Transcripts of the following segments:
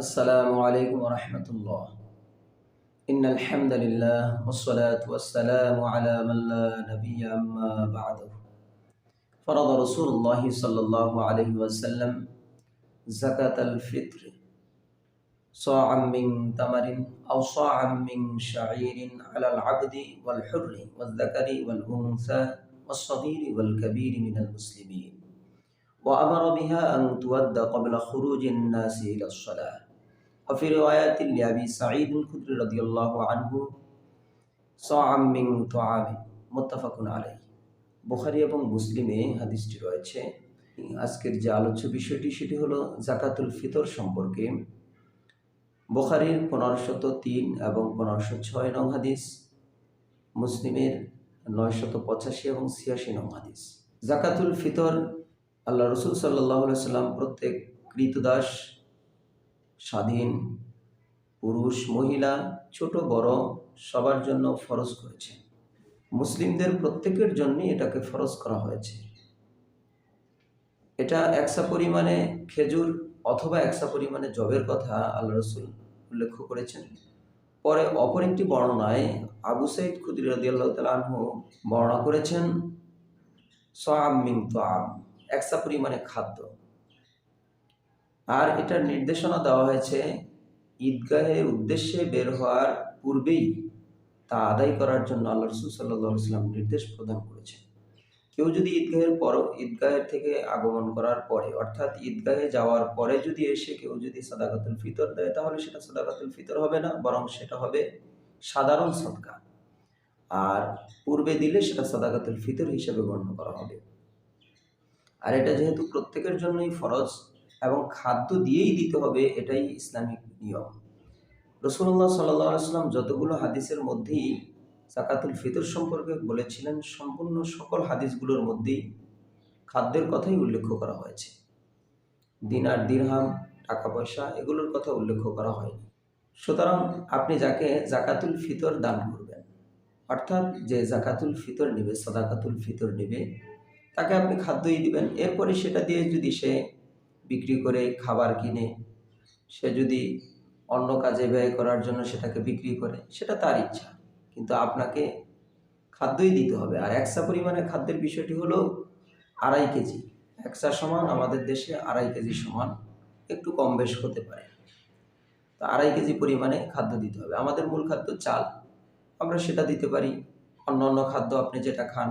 السلام عليكم ورحمة الله. إن الحمد لله والصلاة والسلام على من لا نبي أما بعده. فرض رسول الله صلى الله عليه وسلم زكاة الفطر. صاعا من تمر أو صاعا من شعير على العبد والحر والذكر والأنثى والصغير والكبير من المسلمين. وأمر بها أن تؤدى قبل خروج الناس إلى الصلاة. وفي رواية لأبي سعيد الخدري رضي الله عنه صاعا من طعام متفق عليه বুখারি এবং মুসলিমে হাদিসটি রয়েছে আজকের যে আলোচ্য বিষয়টি সেটি হলো জাকাতুল ফিতর সম্পর্কে বুখারির পনেরোশত তিন এবং পনেরোশো ছয় নং হাদিস মুসলিমের নয়শত পঁচাশি এবং ছিয়াশি নং হাদিস জাকাতুল ফিতর আল্লাহ রসুল সাল্লাহ সাল্লাম প্রত্যেক কৃতদাস স্বাধীন পুরুষ, মহিলা, ছোট, বড় সবার জন্য ফরজ করেছেন মুসলিমদের প্রত্যেকের জন্যই এটাকে ফরজ করা হয়েছে। এটা একসা পরিমাণে খেজুর অথবা একসা পরিমাণে জবের কথা আল্লাহ রসুল উল্লেখ করেছেন। পরে অপর একটি বর্ণনায় আবু সাইদ খুদির রদিয়াল্লাহ তালু বর্ণনা করেছেন সাম মিং তো আম একসা পরিমাণে খাদ্য। আর এটার নির্দেশনা দেওয়া হয়েছে ঈদগাহের উদ্দেশ্যে বের হওয়ার পূর্বেই তা আদায় করার জন্য আল্লাহ রসুল সাল্লাহ ইসলাম নির্দেশ প্রদান করেছেন। কেউ যদি ঈদগাহের পর ঈদগাহের থেকে আগমন করার পরে, অর্থাৎ ঈদগাহে যাওয়ার পরে যদি এসে কেউ যদি সাদাকাতুল ফিতর দেয়, তাহলে সেটা সাদাকাতুল ফিতর হবে না, বরং সেটা হবে সাধারণ সদকা। আর পূর্বে দিলে সেটা সাদাকাতুল ফিতর হিসেবে গণ্য করা হবে। আর এটা যেহেতু প্রত্যেকের জন্যই ফরজ এবং খাদ্য দিয়েই দিতে হবে এটাই ইসলামিক নিয়ম। রসুল্লাহ সাল্লাম যতগুলো হাদিসের মধ্যেই জাকাতুল ফিতর সম্পর্কে বলেছিলেন, সম্পূর্ণ সকল হাদিসগুলোর মধ্যেই খাদ্যের কথাই উল্লেখ করা হয়েছে। দিনার দিরহাম, টাকা পয়সা, এগুলোর কথা উল্লেখ করা হয়নি। সুতরাং আপনি যাকে জাকাতুল ফিতর দান করবেন, অর্থাৎ যে জাকাতুল ফিতর নেবে, সদাকাতুল ফিতর নেবে, তাকে আপনি খাদ্যই দিবেন। এরপরে সেটা দিয়ে যদি সে বিক্রি করে খাবার কিনে, সে যদি অন্য কাজে ব্যয় করার জন্য সেটাকে বিক্রি করে, সেটা তার ইচ্ছা। কিন্তু আপনাকে খাদ্যই দিতে হবে। আর একসা পরিমাণে খাদ্যের বিষয়টি হলো আড়াই কেজি। একসা সমান আমাদের দেশে আড়াই কেজি সমান একটু কম বেশ হতে পারে। তো আড়াই কেজি পরিমাণে খাদ্য দিতে হবে। আমাদের মূল খাদ্য চাল। আমরা সেটা দিতে পারি। অন্য অন্য খাদ্য আপনি যেটা খান,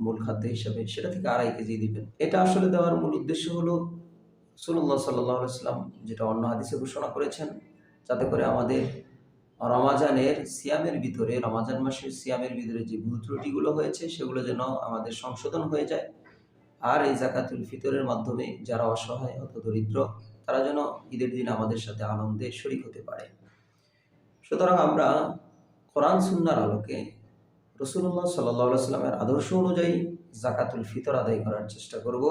মূল খাদ্য হিসাবে সেটা থেকে আড়াই কেজি দিবেন। এটা আসলে দেওয়ার মূল উদ্দেশ্য হলো সুল্লাহ সাল্লাম যেটা অন্য হাদিসে ঘোষণা করেছেন, যাতে করে আমাদের রমাজানের সিয়ামের ভিতরে, রমাজান মাসের সিয়ামের ভিতরে যে ভুল ত্রুটিগুলো হয়েছে, সেগুলো যেন আমাদের সংশোধন হয়ে যায়। আর এই জাকাতুল ফিতরের মাধ্যমে যারা অসহায় হত দরিদ্র, তারা যেন ঈদের দিন আমাদের সাথে আনন্দে শরিক হতে পারে। সুতরাং আমরা কোরআন সুন্নার আলোকে রসুল্লাহ সাল্লাহ সাল্লামের আদর্শ অনুযায়ী জাকাতুল ফিতর আদায় করার চেষ্টা করব।